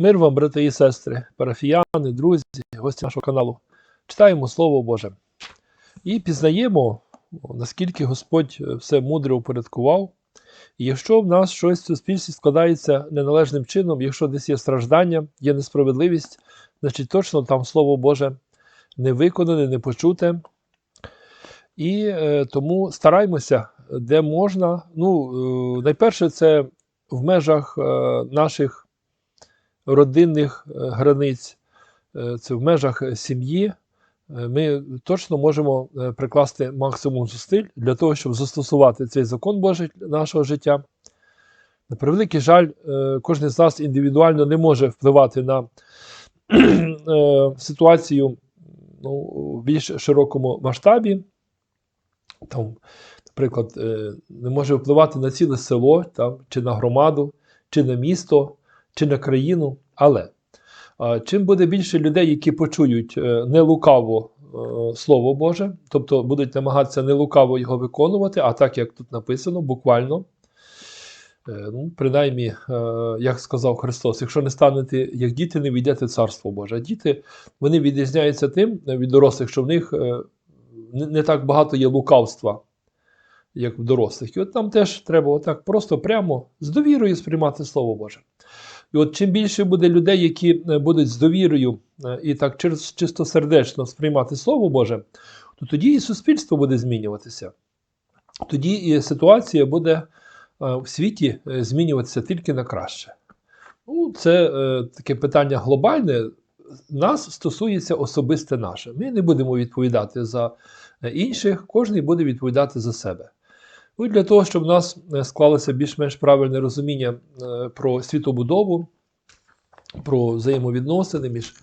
Мир вам, брати і сестри, парафіяни, друзі, гості нашого каналу. Читаємо Слово Боже і пізнаємо, наскільки Господь е, все мудре упорядкував. І якщо в нас щось в суспільстві складається неналежним чином, якщо десь є страждання, є несправедливість, значить точно там Слово Боже не виконане, не почуте. І е, тому стараймося, де можна. Ну, е, найперше, це в межах е, наших родинних е, границь, е, це в межах сім'ї, е, ми точно можемо прикласти максимум зусиль для того, щоб застосувати цей закон Божий нашого життя. На превеликий жаль, кожен з нас індивідуально не може впливати на ситуацію ну, в більш широкому масштабі. Там, наприклад, не може впливати на ціле село, там, чи на громаду, чи на місто, чи на країну. Але чим буде більше людей, які почують е, нелукаво е, Слово Боже, тобто будуть намагатися нелукаво його виконувати, а так як тут написано, буквально. Е, Ну, принаймні, як сказав Христос, якщо не станете як діти, не війдете Царство Боже. Діти вони відрізняються тим від дорослих, що в них не так багато є лукавства, як в дорослих. І от там теж треба отак просто прямо з довірою сприймати Слово Боже. І от чим більше буде людей, які е, будуть з довірою е, і так чис- чистосердечно сприймати Слово Боже, то тоді і суспільство буде змінюватися. Тоді і ситуація буде е, в світі змінюватися тільки на краще. Ну, це таке питання глобальне. Нас стосується особисте наше. Ми не будемо відповідати за інших, кожен буде відповідати за себе. Ну, і для того, щоб у нас е, склалося більш-менш правильне розуміння е, про світобудову, про взаємовідносини між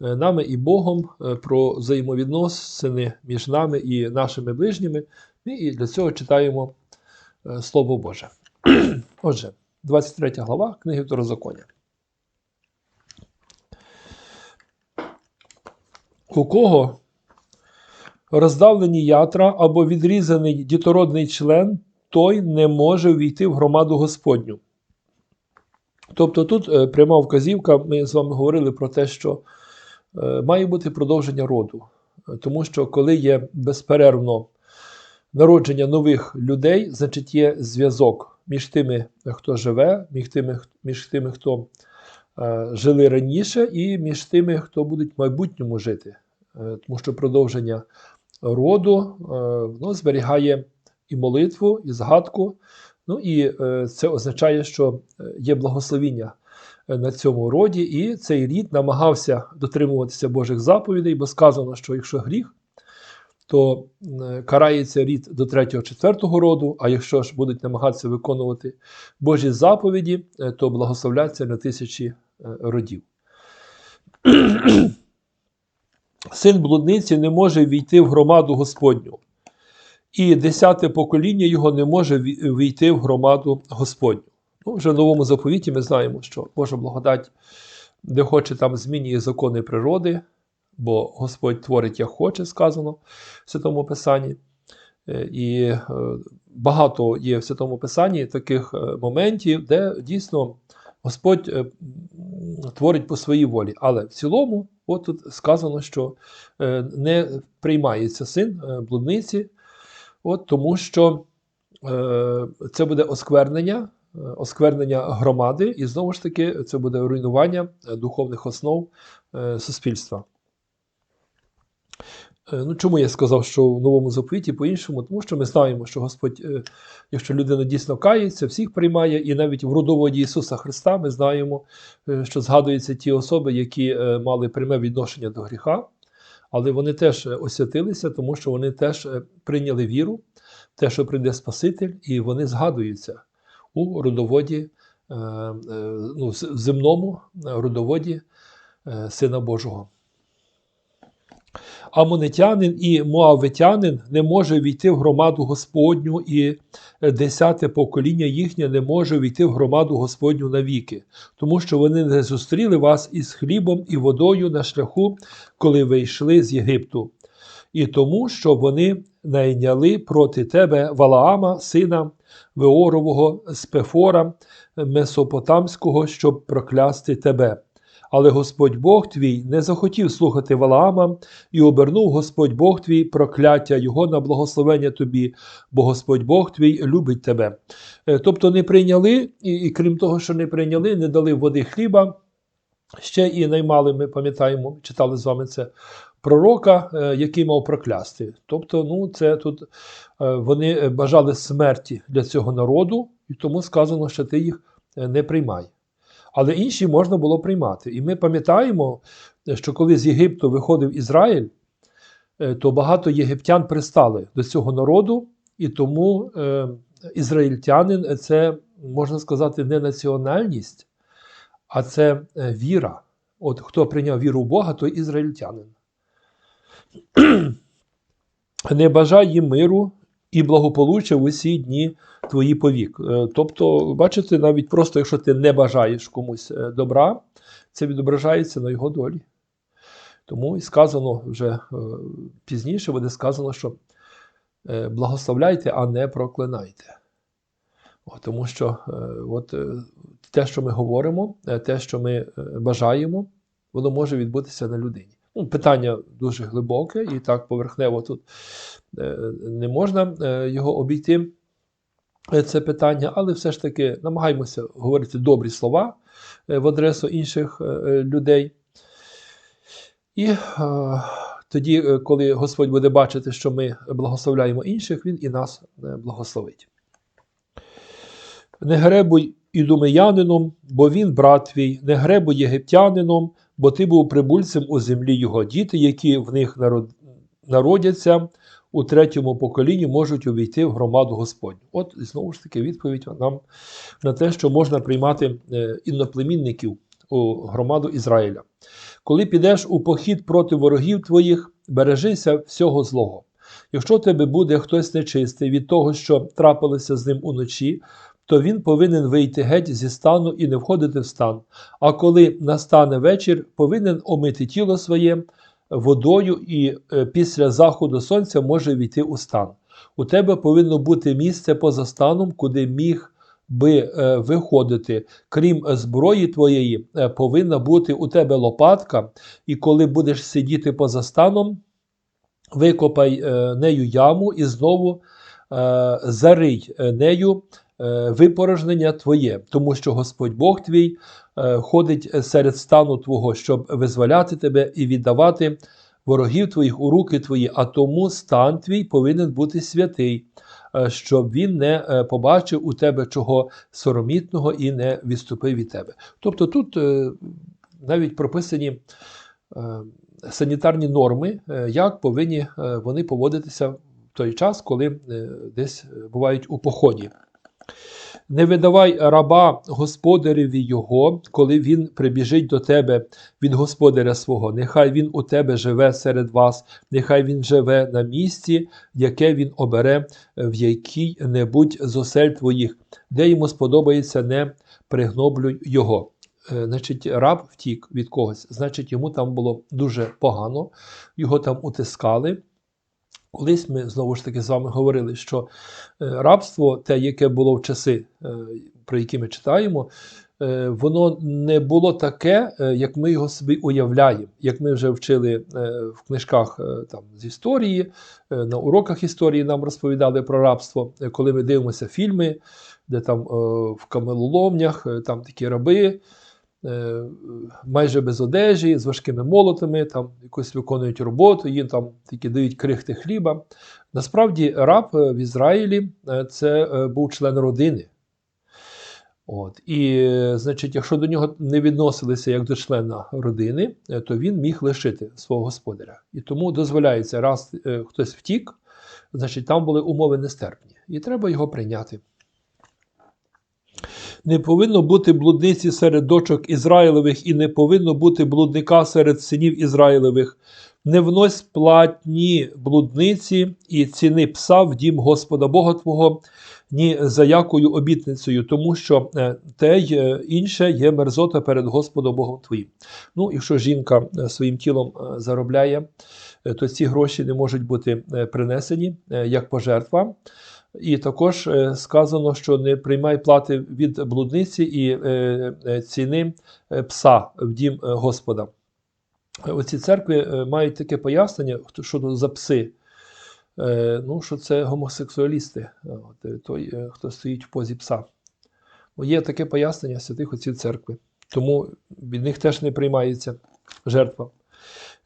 е, нами і Богом, про взаємовідносини між нами і нашими ближніми, ми і для цього читаємо Слово Боже. Отже, 23 глава книги Второзаконня. У кого роздавлені ятра або відрізаний дітородний член, той не може війти в громаду Господню. Тобто тут е, пряма вказівка, ми з вами говорили про те, що е, має бути продовження роду. Тому що коли є безперервно народження нових людей, значить є зв'язок між тими, хто живе, між тими, між тими хто е, жили раніше, і між тими, хто будуть в майбутньому жити. Тому що продовження роду е, воно зберігає і молитву, і згадку. Ну і е, це означає, що е, є благословіння на цьому роді, і цей рід намагався дотримуватися Божих заповідей, бо сказано, що якщо гріх, то карається рід до 3-4 роду, а якщо ж будуть намагатися виконувати Божі заповіді, то благословляться на тисячі родів. Син блудниці не може війти в громаду Господню, і десяте покоління його не може війти в громаду Господню. Ну, вже в новому заповіті ми знаємо, що Божа благодать, де хоче, там змінює закони природи, бо Господь творить, як хоче, сказано в Святому Писанні. Е, І е, багато є в Святому Писанні таких е, моментів, де дійсно Господь е, творить по своїй волі. Але в цілому, от тут сказано, що е, не приймається син е, блудниці, от тому що це буде осквернення, осквернення громади, і знову ж таки це буде руйнування духовних основ суспільства. Е, Ну, чому я сказав, що в новому заповіті по-іншому? Тому що ми знаємо, що Господь, е, якщо людина дійсно кається, всіх приймає, і навіть в родоводі Ісуса Христа ми знаємо, е, що згадуються ті особи, які мали пряме відношення до гріха, але вони теж освятилися, тому що вони теж прийняли віру, те, що прийде Спаситель, і вони згадуються у родоводі, ну, в земному родоводі Сина Божого. Амонитянин і Моавитянин не може війти в громаду Господню, і десяте покоління їхнє не може війти в громаду Господню навіки, тому що вони не зустріли вас із хлібом і водою на шляху, коли ви йшли з Єгипту, і тому, що вони найняли проти тебе Валаама, сина Веорового з Пефора Месопотамського, щоб проклясти тебе. Але Господь Бог твій не захотів слухати Валаама, і обернув Господь Бог твій прокляття Його на благословення тобі, бо Господь Бог твій любить тебе. Е, Тобто не прийняли, і, і крім того, що не прийняли, не дали води хліба. Ще і наймали, ми пам'ятаємо, читали з вами це пророка, е, який мав проклясти. Тобто, ну, це тут е, вони бажали смерті для цього народу, і тому сказано, що ти їх не приймай. Але інші можна було приймати. І ми пам'ятаємо, що коли з Єгипту виходив Ізраїль, е, то багато єгиптян пристали до цього народу, і тому е, ізраїльтянин е, це, можна сказати, не національність, а це віра. От хто прийняв віру в Бога, той ізраїльтянин. Не бажай їм миру і благополуччя в усі дні твої повік. Е, Тобто, бачите, навіть просто якщо ти не бажаєш комусь е, добра, це відображається на його долі. Тому і сказано вже е, пізніше буде сказано, що благословляйте, а не проклинайте. Тому що от, те, що ми говоримо, те, що ми бажаємо, воно може відбутися на людині. Ну, питання дуже глибоке, і так поверхнево тут е, не можна е, його обійти, е, це питання, але все ж таки намагаємося говорити добрі слова в адресу інших людей. І тоді, коли Господь буде бачити, що ми благословляємо інших, Він і нас благословить. Не гребуй ідумеянином, бо він брат твій, не гребуй єгиптянином, бо ти був прибульцем у землі його. Діти, які в них народяться у третьому поколінні, можуть увійти в громаду Господню. От знову ж таки відповідь нам на те, що можна приймати е, інноплемінників у громаду Ізраїля. Коли підеш у похід проти ворогів твоїх, бережися всього злого. Якщо тебе буде хтось нечистий від того, що трапилося з ним уночі, то він повинен вийти геть зі стану і не входити в стан. А коли настане вечір, повинен омити тіло своє водою і е, після заходу сонця може війти у стан. У тебе повинно бути місце поза станом, куди міг би е, виходити. Крім зброї твоєї, е, повинна бути у тебе лопатка, і коли будеш сидіти поза станом, викопай нею яму і знову зарий нею випорожнення твоє, тому що Господь Бог твій е, ходить серед стану твого, щоб визволяти тебе і віддавати ворогів твоїх у руки твої, а тому стан твій повинен бути святий, е, щоб він не е, побачив у тебе чого соромітного і не відступив від тебе. Тобто тут е, навіть прописані е, санітарні норми, е, як повинні е, вони поводитися в той час, коли е, десь бувають у поході. Не видавай раба господареві його, коли він прибіжить до тебе від господаря свого. Нехай він у тебе живе серед вас, нехай він живе на місці, яке він обере в якій-небудь з осель твоїх, де йому сподобається, не пригноблюй його. Е, Значить, раб втік від когось, значить, йому там було дуже погано, його там утискали. Колись ми знову ж таки з вами говорили, що е, рабство, те, яке було в часи, е, про які ми читаємо, е, воно не було таке, як ми його собі уявляємо, як ми вже вчили в книжках там, з історії, на уроках історії нам розповідали про рабство, коли ми дивимося фільми, де там в камелоломнях там такі раби. Е, Майже без одежі, з важкими молотами, там якось виконують роботу, їм там тільки дають крихти хліба. Насправді, раб е, в Ізраїлі е, це був член родини. От. І, значить, якщо до нього не відносилися як до члена родини, то він міг лишити свого господаря. І тому дозволяється, раз хтось втік, значить там були умови нестерпні, і треба його прийняти. Не повинно бути блудниці серед дочок Ізраїлевих, і не повинно бути блудника серед синів Ізраїлевих. Не внось платні блудниці і ціни пса в дім Господа Бога Твого, ні за якою обітницею, тому що е, те й е, інше є мерзота перед Господом Богом Твоїм. Ну, якщо жінка е, своїм тілом заробляє, то ці гроші не можуть бути принесені як пожертва. І також е, сказано, що не приймай плати від блудниці і е, е, ціни пса в дім Господа. Оці церкви мають таке пояснення, хто- що за пси. Ну, що це гомосексуалісти, той, хто стоїть в позі пса. Ну, Є таке пояснення святих отців церкви. Тому від них теж не приймається жертва.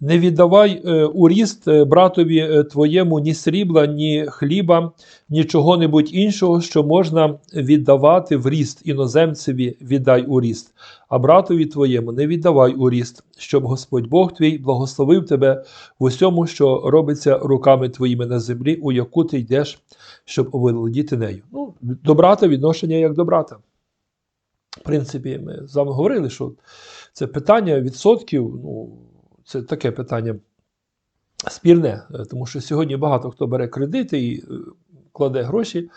Не віддавай е, у ріст е, братові е, твоєму ні срібла, ні хліба, ні чого-небудь іншого, що можна віддавати в ріст іноземцеві віддай у ріст, а братові твоєму не віддавай у ріст, щоб Господь Бог твій благословив тебе в усьому, що робиться руками твоїми на землі, у яку ти йдеш, щоб володіти нею. Ну, до брата відношення як до брата. В принципі, ми з вами говорили, що це питання відсотків, ну, це таке питання спірне, е, тому що сьогодні багато хто бере кредити і е, кладе гроші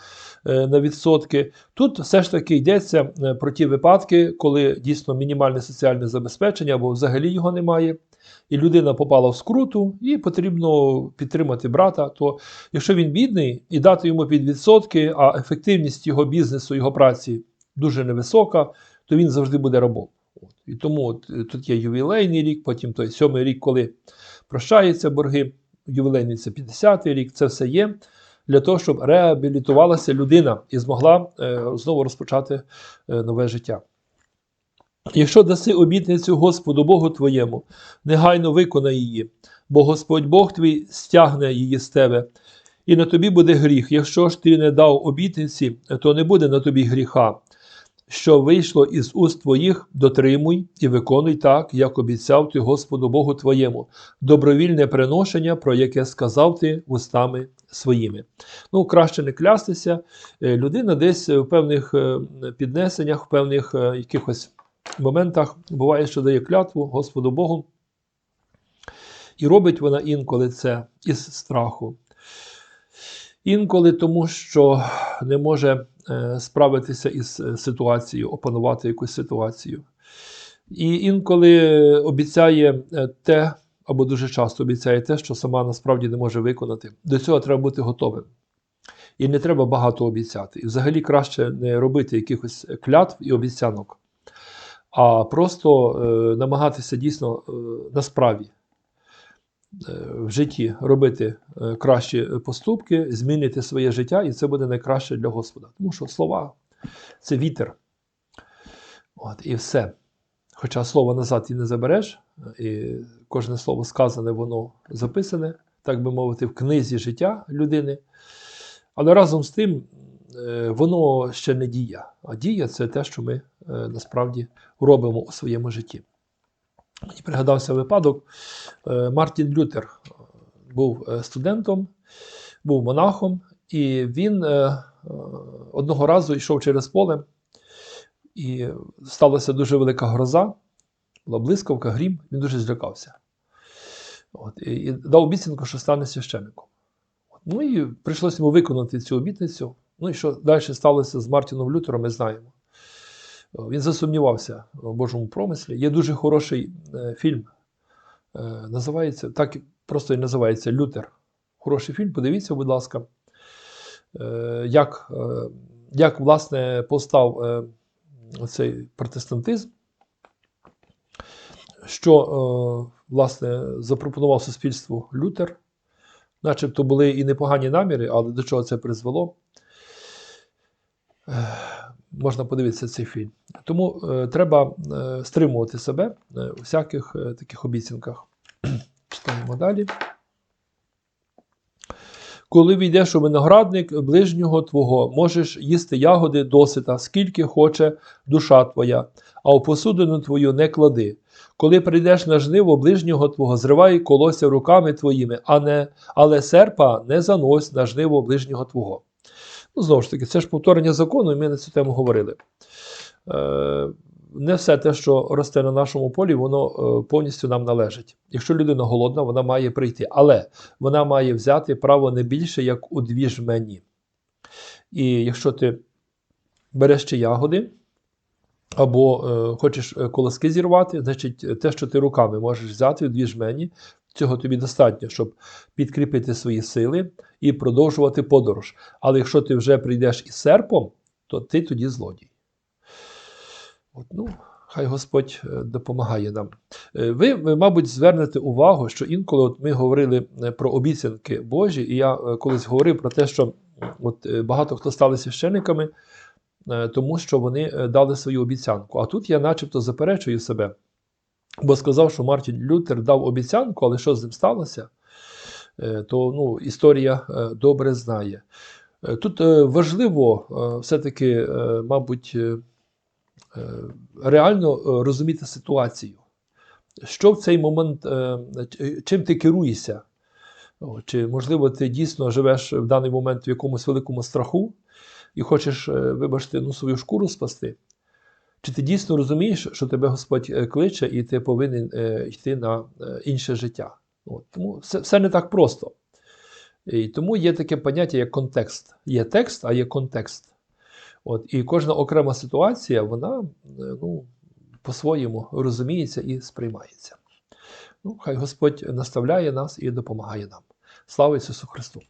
е, на відсотки. Тут все ж таки йдеться про ті випадки, коли дійсно мінімальне соціальне забезпечення або взагалі його немає. І людина попала в скруту, і потрібно підтримати брата. То якщо він бідний, і дати йому під відсотки, а ефективність його бізнесу, його праці дуже невисока, то він завжди буде рабом. От. І тому от, е, тут є ювілейний рік, потім той сьомий рік, коли прощаються борги, ювілейний це 50-й рік, це все є для того, щоб реабілітувалася людина і змогла е, знову розпочати е, нове життя. Якщо даси обітницю Господу Богу твоєму, негайно виконай її, бо Господь Бог твій стягне її з тебе, і на тобі буде гріх. Якщо ж ти не дав обітниці, то не буде на тобі гріха. Що вийшло із уст твоїх, дотримуй і виконуй так, як обіцяв ти Господу Богу твоєму, добровільне приношення, про яке сказав ти вустами своїми. Ну, краще не клястися. Е, Людина десь в певних е, піднесеннях, в певних е, якихось моментах буває, що дає клятву Господу Богу. І робить вона інколи це із страху. Інколи тому, що не може е, справитися із е, ситуацією, опанувати якусь ситуацію. І інколи обіцяє е, те, або дуже часто обіцяє те, що сама насправді не може виконати. До цього треба бути готовим. І не треба багато обіцяти. І взагалі краще не робити якихось клятв і обіцянок, а просто е, намагатися дійсно е, на справі е, в житті робити е, кращі поступки, змінити своє життя, і це буде найкраще для Господа. Тому що слова це вітер. От, і все. Хоча слово назад і не забереш, і кожне слово сказане, воно записане, так би мовити, в книзі життя людини. Але разом з тим е, воно ще не дія. А дія це те, що ми е, насправді робимо у своєму житті. Мені пригадався випадок. е, Мартін Лютер е, був е, студентом, був монахом, і він одного разу йшов через поле, і сталася дуже велика гроза, була блискавка, грім, він дуже злякався. От, і, і дав обіцянку, що стане священником. Ну і прийшлося йому виконати цю обітницю. Ну і що далі сталося з Мартіном Лютером, ми знаємо. О, Він засумнівався в Божому промислі. Є дуже хороший е, фільм. Е, називається, так просто і називається Лютер. Хороший фільм, подивіться, будь ласка, е, як, е, як власне постав е, цей протестантизм, що е, власне запропонував суспільству Лютер. Начебто були і непогані наміри, але до чого це призвело. Можна подивитися цей фільм. Тому е, треба е, стримувати себе е, у всяких таких обіцянках. Читаємо далі. Коли війдеш у виноградник ближнього твого, можеш їсти ягоди досита, скільки хоче душа твоя, а у посудину твою не клади. Коли прийдеш на жниво ближнього твого, зривай колося руками твоїми, а не, але серпа не занось на жниво ближнього твого. Ну, знову ж таки, це ж повторення закону, і ми на цю тему говорили. Е, не все те, що росте на нашому полі, воно е, повністю нам належить. Якщо людина голодна, вона має прийти, але вона має взяти право не більше, як у дві жмені. І якщо ти береш ще ягоди, або е, хочеш колоски зірвати, значить те, що ти руками можеш взяти в дві жмені, цього тобі достатньо, щоб підкріпити свої сили і продовжувати подорож. Але якщо ти вже прийдеш із серпом, то ти тоді злодій. От, ну, хай Господь е, допомагає нам. Е, Ви, ви, мабуть, звернете увагу, що інколи от ми говорили е, про обіцянки Божі, і я колись говорив про те, що от, багато хто стали священниками, тому що вони дали свою обіцянку. А тут я начебто заперечую себе, бо сказав, що Мартін Лютер дав обіцянку, але що з ним сталося, е, то ну, історія е, добре знає. Е, Тут важливо все-таки, мабуть, реально розуміти ситуацію. Що в цей момент, чим ти керуєшся? Чи, можливо, ти дійсно живеш в даний момент в якомусь великому страху і хочеш, вибачте, ну, свою шкуру спасти? Чи ти дійсно розумієш, що тебе Господь е, кличе, і ти повинен е, йти на е, інше життя? От, тому все, все не так просто. І тому є таке поняття, як контекст. Є текст, а є контекст. От, і кожна окрема ситуація, вона ну, по-своєму розуміється і сприймається. Ну, хай Господь наставляє нас і допомагає нам. Слава Ісусу Христу!